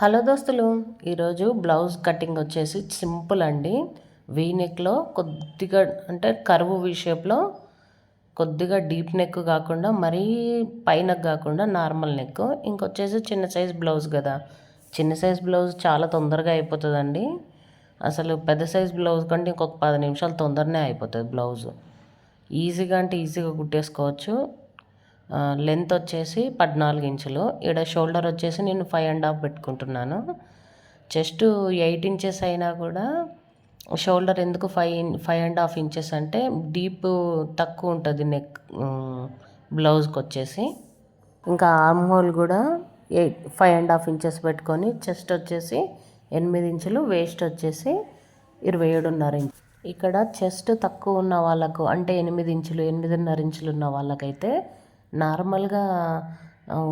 Hello దోస్తులు ఈరోజు blouse cutting వచ్చేసి సింపుల్ అండి. వీ నెక్లో కొద్దిగా అంటే కరువు వీ షేప్లో కొద్దిగా డీప్ నెక్ కాకుండా మరీ పైన కాకుండా నార్మల్ నెక్ ఇంకొచ్చేసి చిన్న సైజ్ బ్లౌజ్ కదా. చిన్న సైజ్ బ్లౌజ్ చాలా తొందరగా అయిపోతుందండి. అసలు పెద్ద సైజ్ బ్లౌజ్ కంటే ఇంకొక పది నిమిషాలు తొందరనే అయిపోతుంది బ్లౌజ్ ఈజీగా అంటే ఈజీగా కుట్టేసుకోవచ్చు. లెంత్ వచ్చేసి పద్నాలుగు ఇంచులు. ఇక్కడ షోల్డర్ వచ్చేసి నేను ఫైవ్ అండ్ హాఫ్ పెట్టుకుంటున్నాను. చెస్ట్ ఎయిట్ ఇంచెస్ అయినా కూడా షోల్డర్ ఎందుకు five five and half inches అంటే డీప్ తక్కువ ఉంటుంది నెక్ బ్లౌజ్కి వచ్చేసి. ఇంకా ఆర్మ్ హోల్ కూడా eight five and half inches పెట్టుకొని చెస్ట్ వచ్చేసి ఎనిమిది ఇంచులు వేస్ట్ వచ్చేసి ఇరవై ఏడున్నర ఇంచు. ఇక్కడ చెస్ట్ తక్కువ ఉన్న వాళ్ళకు అంటే ఎనిమిది ఇంచులు ఎనిమిదిన్నర ఇంచులు ఉన్న వాళ్ళకైతే నార్మల్గా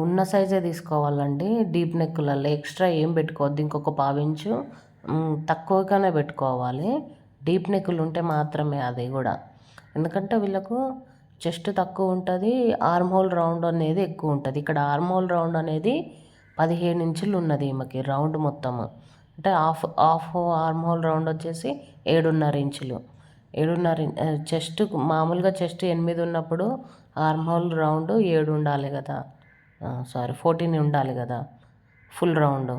ఉన్న సైజే తీసుకోవాలండి. డీప్ నెక్కులలో ఎక్స్ట్రా ఏం పెట్టుకోవద్దు. ఇంకొక పావించు తక్కువగానే పెట్టుకోవాలి. డీప్ నెక్కులు ఉంటే మాత్రమే అది కూడా. ఎందుకంటే వీళ్ళకు చెస్ట్ తక్కువ ఉంటుంది ఆర్మ్ హోల్ రౌండ్ అనేది ఎక్కువ ఉంటుంది. ఇక్కడ ఆర్మ్ హోల్ రౌండ్ అనేది పదిహేను ఇంచులు ఉన్నది ఈమెకి రౌండ్ మొత్తము. అంటే half half arm hole round వచ్చేసి ఏడున్నర ఇంచులు. ఏడున్నర చెస్ట్ మామూలుగా చెస్ట్ ఎనిమిది ఉన్నప్పుడు ఆర్మ్ హోల్ రౌండ్ ఏడు ఉండాలి కదా. సారీ ఫోర్టీన్ ఉండాలి కదా. Full round.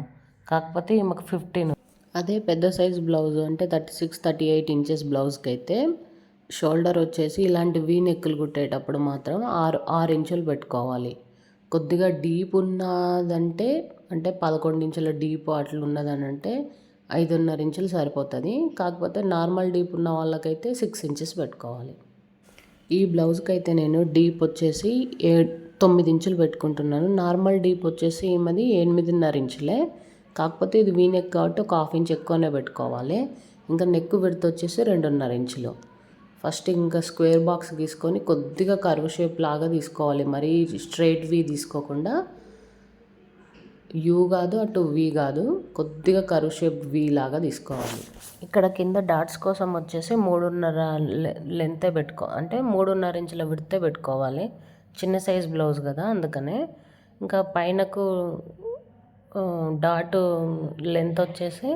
కాకపోతే ఈమెకు ఫిఫ్టీన్. అదే పెద్ద సైజ్ బ్లౌజ్ అంటే thirty six thirty eight inches బ్లౌజ్కి అయితే షోల్డర్ వచ్చేసి ఇలాంటి వీ నెక్కులు కుట్టేటప్పుడు మాత్రం ఆరు ఆరు ఇంచులు పెట్టుకోవాలి. కొద్దిగా డీప్ ఉన్నదంటే అంటే పదకొండు ఇంచుల డీప్ అట్లా ఉన్నదని అంటే ఐదున్నర ఇంచులు సరిపోతుంది. కాకపోతే నార్మల్ డీప్ ఉన్న వాళ్ళకైతే సిక్స్ ఇంచెస్ పెట్టుకోవాలి. ఈ బ్లౌజ్కి అయితే నేను డీప్ వచ్చేసి ఏ తొమ్మిది ఇంచులు పెట్టుకుంటున్నాను. నార్మల్ డీప్ వచ్చేసి ఏమది? ఎనిమిదిన్నర ఇంచులే. కాకపోతే ఇది వీ నెక్ కాబట్టి ఒక హాఫ్ ఇంచ్ ఎక్కువనే పెట్టుకోవాలి. ఇంకా నెక్ విడత వచ్చేసి రెండున్నర ఇంచులు. ఫస్ట్ ఇంకా స్క్వేర్ బాక్స్ తీసుకొని కొద్దిగా కర్వ్ షేప్ లాగా తీసుకోవాలి. మరీ స్ట్రైట్ వి తీసుకోకుండా యూ కాదు అటు వి కాదు కొద్దిగా కరువు షేప్ వి లాగా తీసుకోవాలి. ఇక్కడ కింద డాట్స్ కోసం వచ్చేసి మూడున్నర లెంతే పెట్టుకో అంటే మూడున్నర ఇంచుల విడితే పెట్టుకోవాలి. చిన్న సైజ్ బ్లౌజ్ కదా అందుకనే. ఇంకా పైనకు డాట్ లెంత్ వచ్చేసి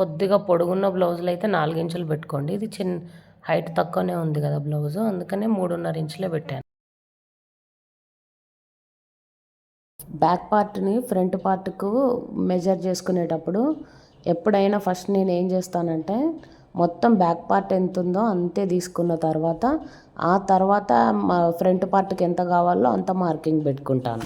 కొద్దిగా పొడుగున్న బ్లౌజులు అయితే నాలుగు ఇంచులు పెట్టుకోండి. ఇది చిన్న హైట్ తక్కువనే ఉంది కదా బ్లౌజు అందుకనే మూడున్నర ఇంచులే పెట్టాను. బ్యాక్ పార్ట్ని ఫ్రంట్ పార్ట్కు మెజర్ చేసుకునేటప్పుడు ఎప్పుడైనా ఫస్ట్ నేను ఏం చేస్తానంటే మొత్తం బ్యాక్ పార్ట్ ఎంత ఉందో అంతే తీసుకున్న తర్వాత ఆ తర్వాత మా ఫ్రంట్ పార్ట్కి ఎంత కావాలో అంత మార్కింగ్ పెట్టుకుంటాను.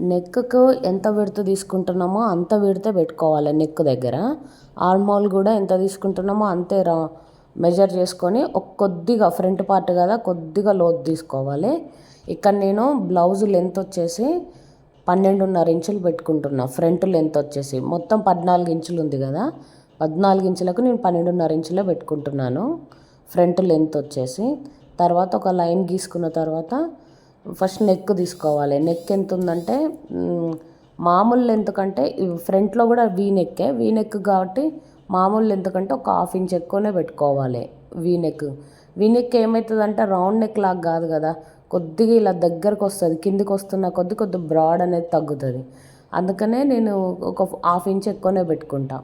నెక్కు ఎంత విడత తీసుకుంటున్నామో అంత విడత పెట్టుకోవాలి నెక్ దగ్గర. ఆర్మోల్ కూడా ఎంత తీసుకుంటున్నామో అంతే రా మెజర్ చేసుకొని ఒక కొద్దిగా ఫ్రంట్ పార్ట్ కదా కొద్దిగా లోతు తీసుకోవాలి. ఇక్కడ నేను బ్లౌజ్ లెంత్ వచ్చేసి పన్నెండున్నర ఇంచులు పెట్టుకుంటున్నా ఫ్రంట్ లెంత్ వచ్చేసి. మొత్తం పద్నాలుగు ఇంచులు ఉంది కదా పద్నాలుగు ఇంచులకు నేను పన్నెండున్నర ఇంచులే పెట్టుకుంటున్నాను ఫ్రంట్ లెంత్ వచ్చేసి. తర్వాత ఒక లైన్ గీసుకున్న తర్వాత ఫస్ట్ నెక్ తీసుకోవాలి. నెక్ ఎంత ఉందంటే మామూలు లెంత్ కంటే ఫ్రంట్లో కూడా వీ నెక్కే వీ నెక్ కాబట్టి మామూలు లెంత్ కంటే ఒక హాఫ్ ఇంచ్ ఎక్కువనే పెట్టుకోవాలి. వీ నెక్ వీ నెక్ ఏమవుతుందంటే రౌండ్ నెక్ లాగా కాదు కదా. కొద్దిగా ఇలా దగ్గరకు వస్తుంది కిందికి వస్తున్న కొద్ది కొద్ది బ్రాడ్ అనేది తగ్గుతుంది. అందుకనే నేను ఒక హాఫ్ ఇంచ్ ఎక్కువనే పెట్టుకుంటా.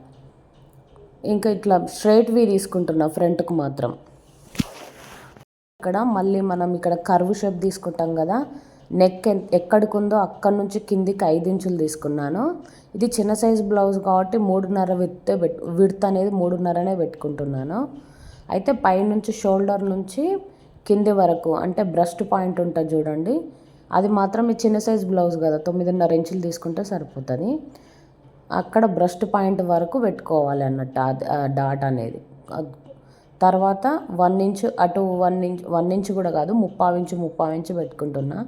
ఇంకా ఇట్లా స్ట్రైట్ వీ తీసుకుంటున్నా ఫ్రంట్కు మాత్రం. ఇక్కడ మళ్ళీ మనం ఇక్కడ కర్వ్ షేప్ తీసుకుంటాం కదా. నెక్ ఎక్కడికుందో అక్కడి నుంచి కిందికి ఐదు ఇంచులు తీసుకున్నాను. ఇది చిన్న సైజ్ బ్లౌజ్ కాబట్టి మూడున్నర విత్ విడత్ అనేది మూడున్నరనే పెట్టుకుంటున్నాను. అయితే పైనుంచి షోల్డర్ నుంచి కింది వరకు అంటే బ్రెస్ట్ పాయింట్ ఉంటుంది చూడండి. అది మాత్రం ఈ చిన్న సైజ్ బ్లౌజ్ కదా తొమ్మిదిన్నర ఇంచులు తీసుకుంటే సరిపోతుంది. అక్కడ బ్రెస్ట్ పాయింట్ వరకు పెట్టుకోవాలి అన్నట్టు డాట్ అనేది. తర్వాత వన్ ఇంచ్ అటు వన్ ఇంచ్ వన్ ఇంచ్ కూడా కాదు ముప్పావు ఇంచు ముప్పావు ఇంచు పెట్టుకుంటున్నా.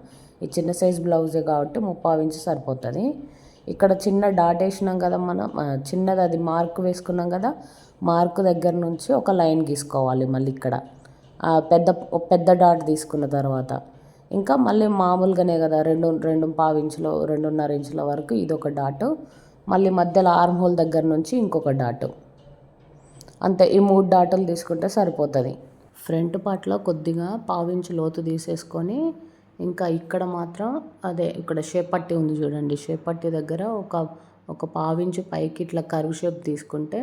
ఈ చిన్న సైజ్ బ్లౌజే కాబట్టి ముప్పావు ఇంచు సరిపోతుంది. ఇక్కడ చిన్న డాట్ వేసినాం కదా మనం చిన్నది అది మార్క్ వేసుకున్నాం కదా మార్క్ దగ్గర నుంచి ఒక లైన్ గీసుకోవాలి మళ్ళీ ఇక్కడ. పెద్ద పెద్ద డాట్ తీసుకున్న తర్వాత. ఇంకా మళ్ళీ మామూలుగానే కదా రెండు రెండు పావు ఇంచులు రెండున్నర ఇంచుల వరకు ఇది ఒక డాట్. మళ్ళీ మధ్యలో ఆర్మ్ హోల్ దగ్గర నుంచి ఇంకొక డాట్. అంతే ఈ మూడు డాటులు తీసుకుంటే సరిపోతుంది. ఫ్రంట్ పార్ట్లో కొద్దిగా పావించు లోతు తీసేసుకొని ఇంకా ఇక్కడ మాత్రం అదే ఇక్కడ షేప్ పట్టి ఉంది చూడండి. షేప్ పట్టి దగ్గర ఒక ఒక పావించు పైకి ఇట్లా కరువు షేప్ తీసుకుంటే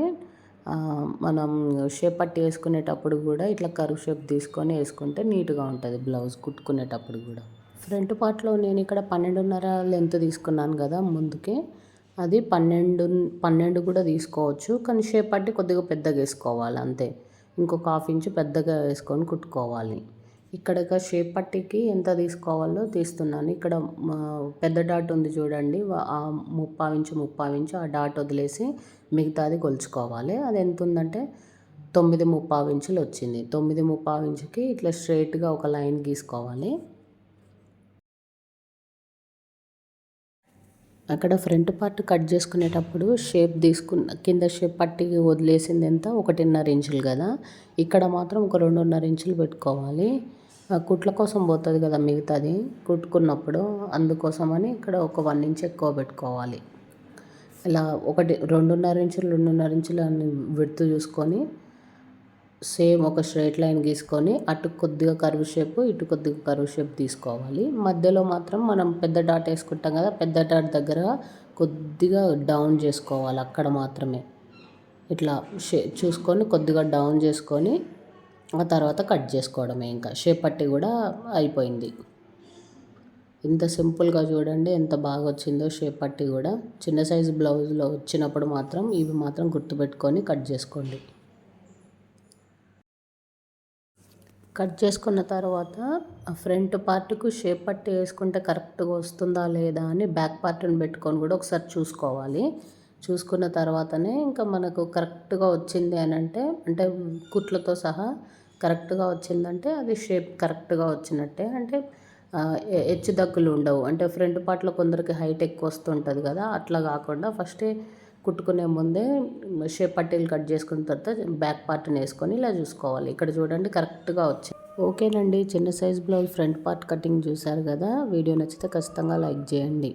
మనం షేప్ పట్టి వేసుకునేటప్పుడు కూడా ఇట్లా కరువు షేప్ తీసుకొని వేసుకుంటే నీట్గా ఉంటుంది బ్లౌజ్ కుట్టుకునేటప్పుడు కూడా. ఫ్రంట్ పార్ట్లో నేను ఇక్కడ పన్నెండున్నర లెంత్ తీసుకున్నాను కదా ముందుకే. అది పన్నెండు పన్నెండు కూడా తీసుకోవచ్చు కానీ షేప్ పట్టి కొద్దిగా పెద్దగా వేసుకోవాలి అంతే. ఇంకొక హాఫ్ ఇంచు పెద్దగా వేసుకొని కుట్టుకోవాలి. ఇక్కడ షేప్ పట్టికి ఎంత తీసుకోవాలో తీస్తున్నాను. ఇక్కడ మా పెద్ద డాట్ ఉంది చూడండి. వా- ఆ ఇంచు ఆ డాట్ వదిలేసి మిగతాది కొలుచుకోవాలి. అది ఎంత ఉందంటే తొమ్మిది ముప్పావించులు వచ్చింది. తొమ్మిది ముప్పావించుకి ఇట్లా స్ట్రైట్గా ఒక లైన్ గీసుకోవాలి. అక్కడ ఫ్రంట్ పార్ట్ కట్ చేసుకునేటప్పుడు షేప్ తీసుకున్న కింద షేప్ పట్టి వదిలేసింది ఎంత? ఒకటిన్నర ఇంచులు కదా. ఇక్కడ మాత్రం ఒక రెండున్నర ఇంచులు పెట్టుకోవాలి. కుట్ల కోసం పోతుంది కదా మిగతాది. కుట్టుకున్నప్పుడు అందుకోసమని ఇక్కడ ఒక వన్ ఇంచ్ ఎక్కువ పెట్టుకోవాలి. ఇలా ఒకటి రెండున్నర ఇంచులు రెండున్నర ఇంచులు అని విడుతు చూసుకొని సేమ్ ఒక స్ట్రైట్ లైన్ గీసుకొని అటు కొద్దిగా కర్వ్ షేప్ ఇటు కొద్దిగా కర్వ్ షేప్ తీసుకోవాలి. మధ్యలో మాత్రం మనం పెద్ద డాట్ వేసుకుంటాం కదా పెద్ద డాట్ దగ్గర కొద్దిగా డౌన్ చేసుకోవాలి అక్కడ మాత్రమే. ఇట్లా షే చూసుకొని కొద్దిగా డౌన్ చేసుకొని ఆ తర్వాత కట్ చేసుకోవడమే ఇంకా. షేప్ పట్టి కూడా అయిపోయింది. ఇంత సింపుల్గా చూడండి ఎంత బాగా వచ్చిందో షేప్ పట్టి కూడా. చిన్న సైజు బ్లౌజ్లో వచ్చినప్పుడు మాత్రం ఇవి మాత్రం గుర్తుపెట్టుకొని కట్ చేసుకోండి. కట్ చేసుకున్న తర్వాత ఆ ఫ్రంట్ పార్ట్కు షేప్ పట్టి వేసుకుంటే కరెక్ట్గా వస్తుందా లేదా అని బ్యాక్ పార్ట్ని పెట్టుకొని కూడా ఒకసారి చూసుకోవాలి. చూసుకున్న తర్వాతనే ఇంకా మనకు కరెక్ట్గా వచ్చింది అని అంటే అంటే కుట్లతో సహా కరెక్ట్గా వచ్చిందంటే అది షేప్ కరెక్ట్గా వచ్చినట్టే. అంటే హెచ్చు దగ్గులు ఉండవు. అంటే ఫ్రంట్ పార్ట్లో కొందరికి హైట్ ఎక్కువ వస్తుంటుంది కదా అట్లా కాకుండా ఫస్టే కుట్టుకునే ముందే షేప్ పట్టీలు కట్ చేసుకున్న తర్వాత బ్యాక్ పార్ట్ని వేసుకొని ఇలా చూసుకోవాలి. ఇక్కడ చూడండి కరెక్ట్గా వచ్చింది ఓకేనండి. చిన్న size blouse front part cutting చూసారు కదా. వీడియో నచ్చితే ఖచ్చితంగా లైక్ చేయండి.